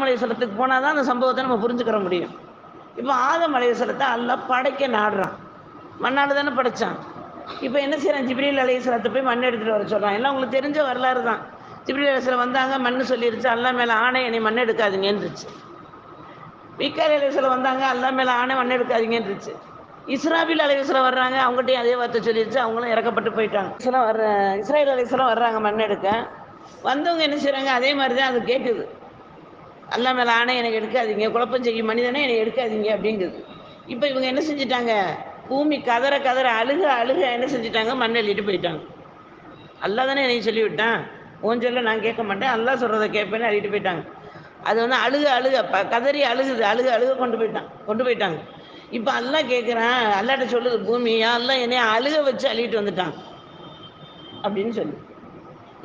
ஆதம் அலையசலத்துக்கு போனால் தான் அந்த சம்பவத்தை நம்ம புரிஞ்சுக்கிற முடியும். இப்போ ஆதம் அலையசலத்தை அல்ல படைக்க நாடுறான். மண்ணால் தானே படைச்சான். இப்போ என்ன செய்கிறான் ஜிப்ரீல் அலையசலத்தை போய் மண் எடுத்துகிட்டு வர சொல்கிறான் எல்லாம் உங்களுக்கு தெரிஞ்ச வரலாறு தான். ஜிப்ரீல் அலையசலம் வந்தாங்க மண் சொல்லிருச்சு அல்லா மேலே ஆணை என்னை மண் எடுக்காதீங்கன்றுச்சு மீக்கால் அலையசலம் வந்தாங்க அல்லா மேலே ஆணை மண் எடுக்காதீங்கன்றுச்சு இஸ்ராபில் அலைவசலம் வர்றாங்க அவங்ககிட்டயும் அதே வார்த்தை சொல்லிடுச்சு அவங்களும் இறக்கப்பட்டு போயிட்டாங்க. இஸ்லாம் வர்ற இஸ்ராயல் அலைவசலம் வர்றாங்க மண் எடுக்க. வந்தவங்க என்ன செய்கிறாங்க அதே மாதிரி தான் அது கேட்குது அல்லா மேலே ஆணை எனக்கு எடுக்காதீங்க குழப்பம் செய்யும் மனிதனே என்னை எடுக்காதீங்க அப்படிங்கிறது இப்போ இவங்க என்ன செஞ்சிட்டாங்க? பூமி கதற கதற அழுக அழுக என்ன செஞ்சிட்டாங்க? மண் அள்ளிட்டு போயிட்டாங்க. அல்லா தானே என்னை சொல்லிவிட்டான்? உன் சொல்ல நான் கேட்க மாட்டேன் அல்லா சொல்கிறத கேட்பேன்னு அள்ளிட்டு போயிட்டாங்க. அது வந்து அழுக அழுக ப கதறி அழுகுது அழுக அழுக கொண்டு போயிட்டான் கொண்டு போயிட்டாங்க. இப்போ அல்லா கேட்குறான் அல்லாட்ட சொல்லுது பூமி எல்லாம் என்னைய அழுக வச்சு அள்ளிட்டு வந்துட்டான். அப்படின்னு சொல்லு.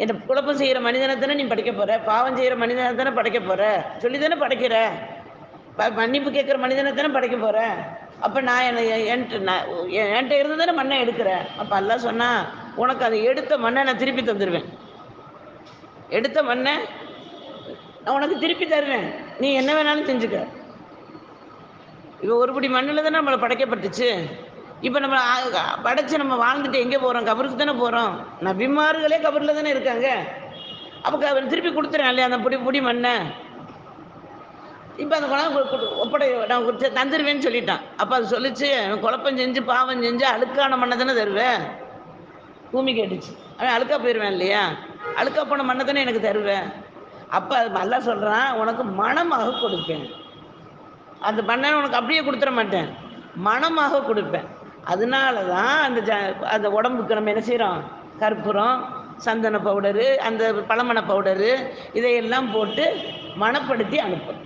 என்னை குழப்பம் செய்கிற மனிதனை தானே நீ படைக்க போகிற பாவம் செய்கிற மனிதனை தானே படைக்க போகிற சொல்லி தானே படைக்கிற? ப மன்னிப்பு கேட்குற மனிதனை தானே படைக்க போகிற அப்போ நான் என்னை என்கிட்ட நான் என்கிட்ட இருந்து தானே மண்ணை எடுக்கிறேன் அப்போ அல்லா சொன்னால் உனக்கு அதை எடுத்த மண்ணை நான் திருப்பி தந்துடுவேன் எடுத்த மண்ணை நான் உனக்கு திருப்பி தருவேன். நீ என்ன வேணாலும் செஞ்சுக்க. இப்போ ஒருபடி மண்ணில் தானே நம்மளை படைக்கப்பட்டுச்சு. இப்போ நம்ம படைச்சு நம்ம வாழ்ந்துட்டு எங்கே போகிறோம் கபருக்கு தானே போகிறோம் நபிமார்களே கபரில் தானே இருக்காங்க. அப்போ க- திருப்பி கொடுத்துறேன் இல்லையா அந்த பொடி பொடி மண்ணை? இப்போ அந்த குழந்தை ஒப்படை நான் கொடுத்து தந்துடுவேன்னு சொல்லிட்டான். அப்போ அது சொல்லிச்சு குழப்பம் செஞ்சு பாவம் செஞ்சு அழுக்கான மண்ணை தானே தருவேன் பூமி கேட்டுச்சு. அவன் அழுக்கா போயிடுவேன் இல்லையா? அழுக்கா போன மண்ணை தானே எனக்கு தருவேன் அப்போ அது நல்லா சொல்கிறான் உனக்கு மனமாக கொடுப்பேன். அந்த மண்ணை உனக்கு அப்படியே கொடுத்துட மாட்டேன். மனமாக கொடுப்பேன். அதனால தான் அந்த ஜ அந்த உடம்புக்கு நம்ம என்ன செய்கிறோம் கற்பூரம் சந்தன பவுடரு அந்த பழமண பவுடரு இதையெல்லாம் போட்டு மணப்படுத்தி அனுப்பும்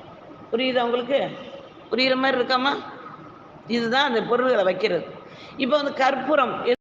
புரியுதா உங்களுக்கு? புரியுற மாதிரி இருக்காமா? இதுதான் அந்த பொருள்களை வைக்கிறது. இப்போ வந்து கற்பூரம்